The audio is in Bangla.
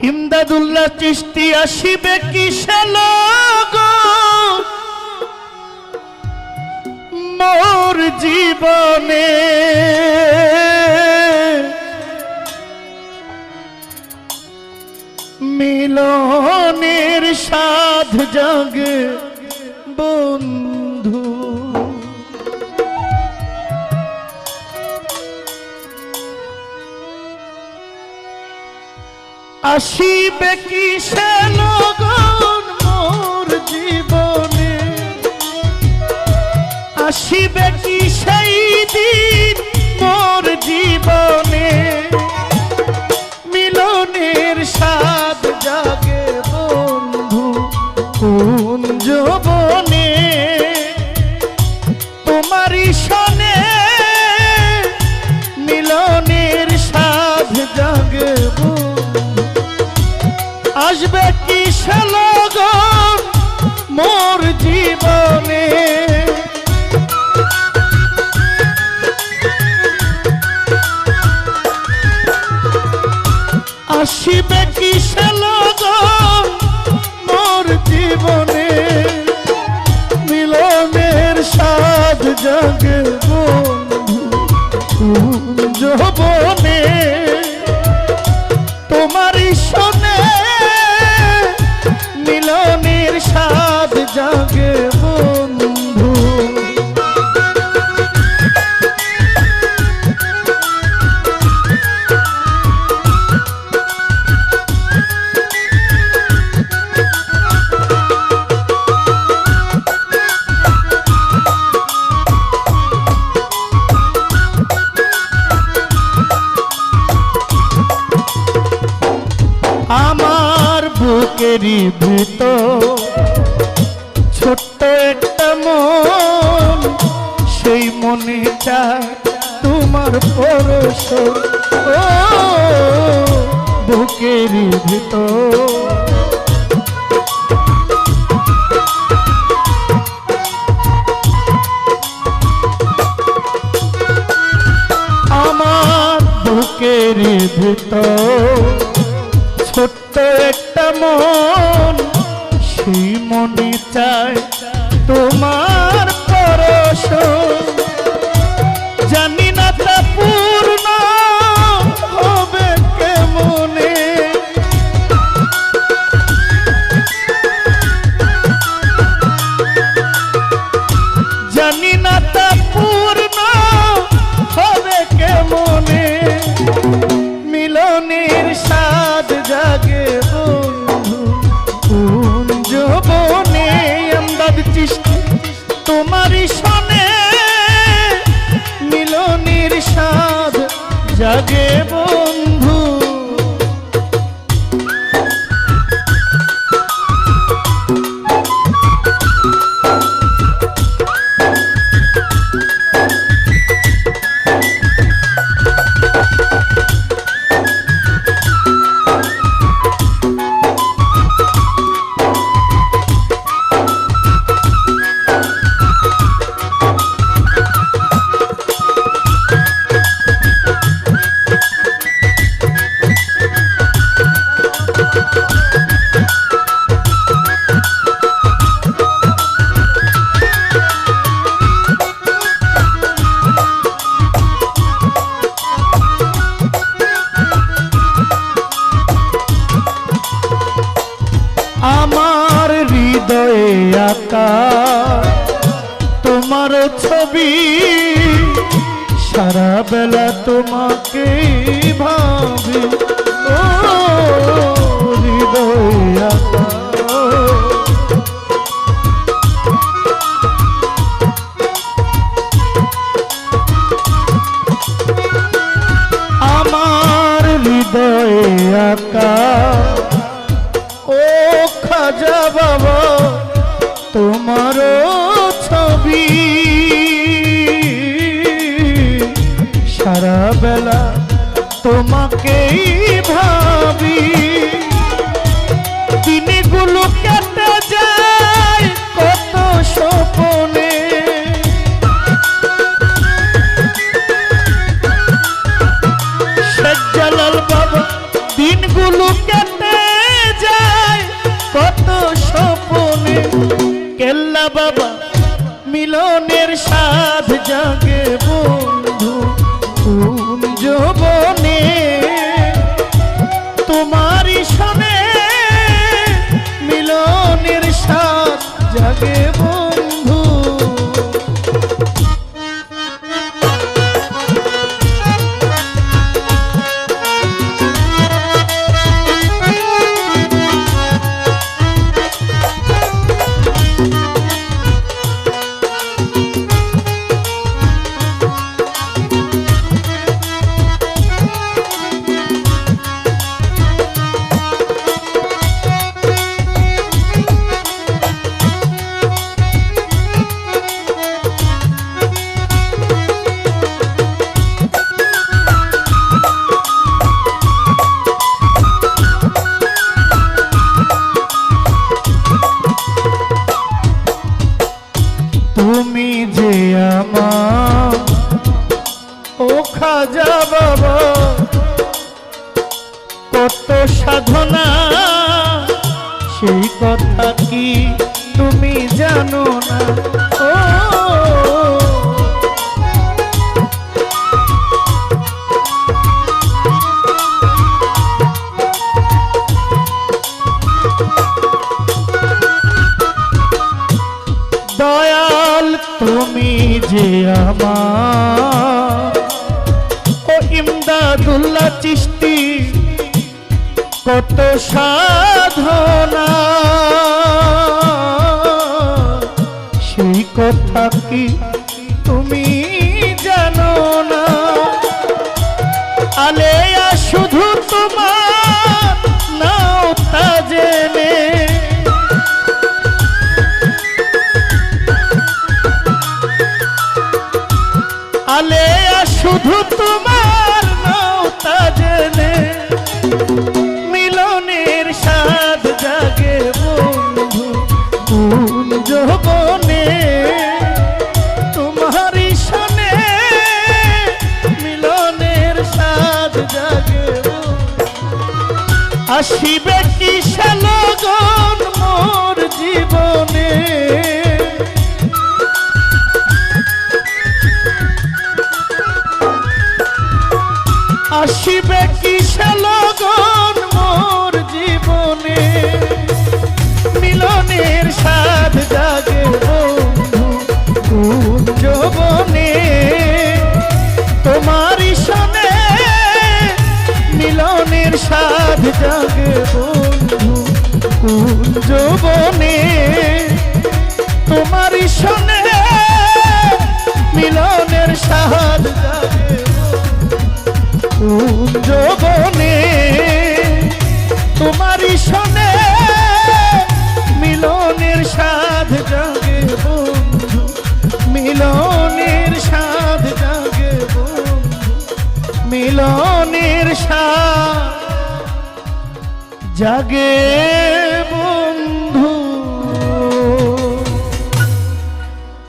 ইমদাদুল্লাহ চিস্তি আসিবে কিসে মোর জীবনে মিলনের সাধ জাগে বন্ধু আসিবে কি সে লগন মোর জীবনে? আসিবে কি সেই দিন মোর জীবনে? মিলনের স্বাদ জাগে বন্ধু বুকেরই ভিতর ছোট্ট একটা মন, সেই মনেটা তোমার পরশ। ও, বুকেরই ভিতর আমার বুকের ভিতর ছোট্ট মনে চায় তোমার পরশ। জানি না তা পূর্ণ হবে কেমনে। জানি না তা পূর্ণ হবে কেমনে। মিলনের স্বাদ জাগে বন্ধু চিষ্টি তোমারই আমার হৃদয়ে আকা তোমার ছবি। সারা বেলা তোমাকে ভাবি। ও হৃদয়ে আঁকা মিলনের সাধ জাগে বন্ধু। খাজা বাবা কত সাধনা, সেই কথা কি তুমি জানো না? ও। দয়াল তুমি যে আমার কত সাধনা। সেই কথা কি তুমি জানো না? আলেয়া, শুধু তোমার নাও তা জেনে। আলেয়া, শুধু তোমার স্বাদ জাগে বন্ধু কোন শোনে মিলনের স্বাদ জাগে আসিবে কি লগন যৌবনে তোমারই শোনে মিলনের জাগে। যৌবনে তোমারই শোনে মিলনের সাধ জাগে বন্ধু। মিলনের সাধ জাগে বন্ধু। মিলনের সাধ জাগে।